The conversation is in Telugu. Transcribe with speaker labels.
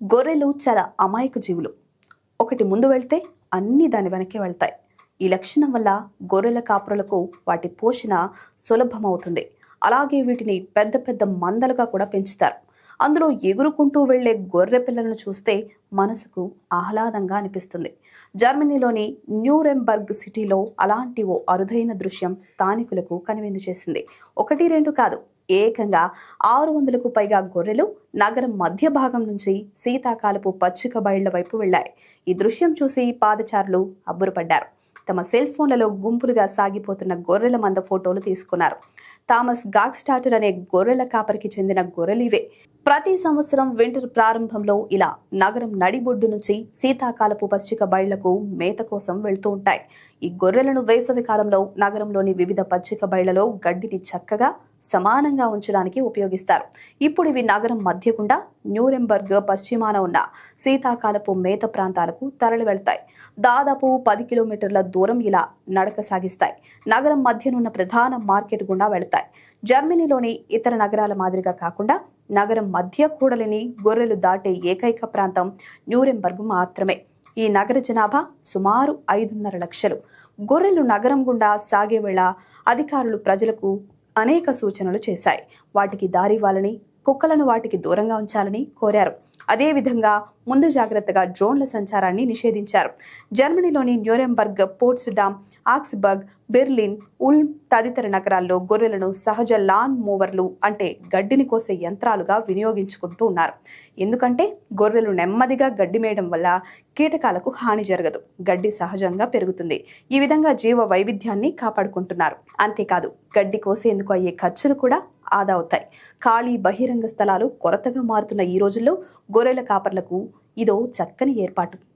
Speaker 1: గొర్రెలు చాలా అమాయక జీవులు. ఒకటి ముందు వెళ్తే అన్నీ దాని వెనకే వెళ్తాయి. ఈ లక్షణం వల్ల గొర్రెల కాపురలకు వాటి పోషణ సులభమవుతుంది. అలాగే వీటిని పెద్ద పెద్ద మందలుగా కూడా పెంచుతారు. అందులో ఎగురుకుంటూ వెళ్ళే గొర్రె పిల్లలను చూస్తే మనసుకు ఆహ్లాదంగా అనిపిస్తుంది. జర్మనీలోని న్యూరెంబర్గ్ సిటీలో అలాంటి ఓ అరుదైన దృశ్యం స్థానికులకు కనువిందు చేసింది. ఒకటి రెండు కాదు ఏకంగా ఆరు వందలకు పైగా గొర్రెలు నగరం మధ్య భాగం నుంచి శీతాకాలపు పచ్చిక బయళ్ళ వైపు వెళ్ళాయి ఈ దృశ్యం చూసి పాదచారులు అబ్బురపడ్డారు. తమ సెల్ ఫోన్లలో గుంపులుగా సాగిపోతున్న గొర్రెల మంద ఫోటోలు తీసుకున్నారు. థామస్ గాక్స్టాటర్ అనే గొర్రెల కాపరికి చెందిన గొర్రెలివే ప్రతి సంవత్సరం వింటర్ ప్రారంభంలో ఇలా నగరం నడిబొడ్డు నుంచి శీతాకాలపు పచ్చిక బయళ్ళకు మేత కోసం వెళ్తూ ఉంటాయి. ఈ గొర్రెలను వేసవి కాలంలో నగరంలోని వివిధ పచ్చిక బయళ్ళలో గడ్డిని చక్కగా సమానంగా ఉంచడానికి ఉపయోగిస్తారు. ఇప్పుడు ఇవి నగరం మధ్య గుండా న్యూరెంబర్గ్ పశ్చిమాన ఉన్న శీతాకాలపు మేత ప్రాంతాలకు తరలి వెళ్తాయి. దాదాపు పది కిలోమీటర్ల దూరం ఇలా నడక సాగిస్తాయి. నగరం మధ్యనున్న ప్రధాన మార్కెట్ గుండా వెళ్తాయి. జర్మనీలోని ఇతర నగరాల మాదిరిగా కాకుండా నగరం మధ్య కూడలిని గొర్రెలు దాటే ఏకైక ప్రాంతం న్యూరెంబర్గ్ మాత్రమే. ఈ నగర జనాభా సుమారు ఐదున్నర లక్షలు. గొర్రెలు నగరం గుండా సాగే వేళ అధికారులు ప్రజలకు అనేక సూచనలు చేశాయి. వాటికి దారివ్వాలని కుక్కలను వాటికి దూరంగా ఉంచాలని కోరారు. అదేవిధంగా ముందు జాగ్రత్తగా డ్రోన్ల సంచారాన్ని నిషేధించారు. జర్మనీలోని న్యూరెంబర్గ్ పోర్ట్స్డామ్ ఆక్స్బర్గ్ బెర్లిన్ ఉల్ తదితర నగరాల్లో గొర్రెలను సహజ లాన్ మూవర్లు అంటే గడ్డిని కోసే యంత్రాలుగా వినియోగించుకుంటూ ఉన్నారు. ఎందుకంటే గొర్రెలు నెమ్మదిగా గడ్డి మేయడం వల్ల కీటకాలకు హాని జరగదు. గడ్డి సహజంగా పెరుగుతుంది. ఈ విధంగా జీవ వైవిధ్యాన్ని కాపాడుకుంటున్నారు. అంతేకాదు గడ్డి కోసేందుకు అయ్యే ఖర్చులు కూడా ఆదా అవుతాయి. ఖాళీ బహిరంగ స్థలాలు కొరతగా మారుతున్న ఈ రోజుల్లో గొర్రెల కాపర్లకు ఇదో చక్కని ఏర్పాటు.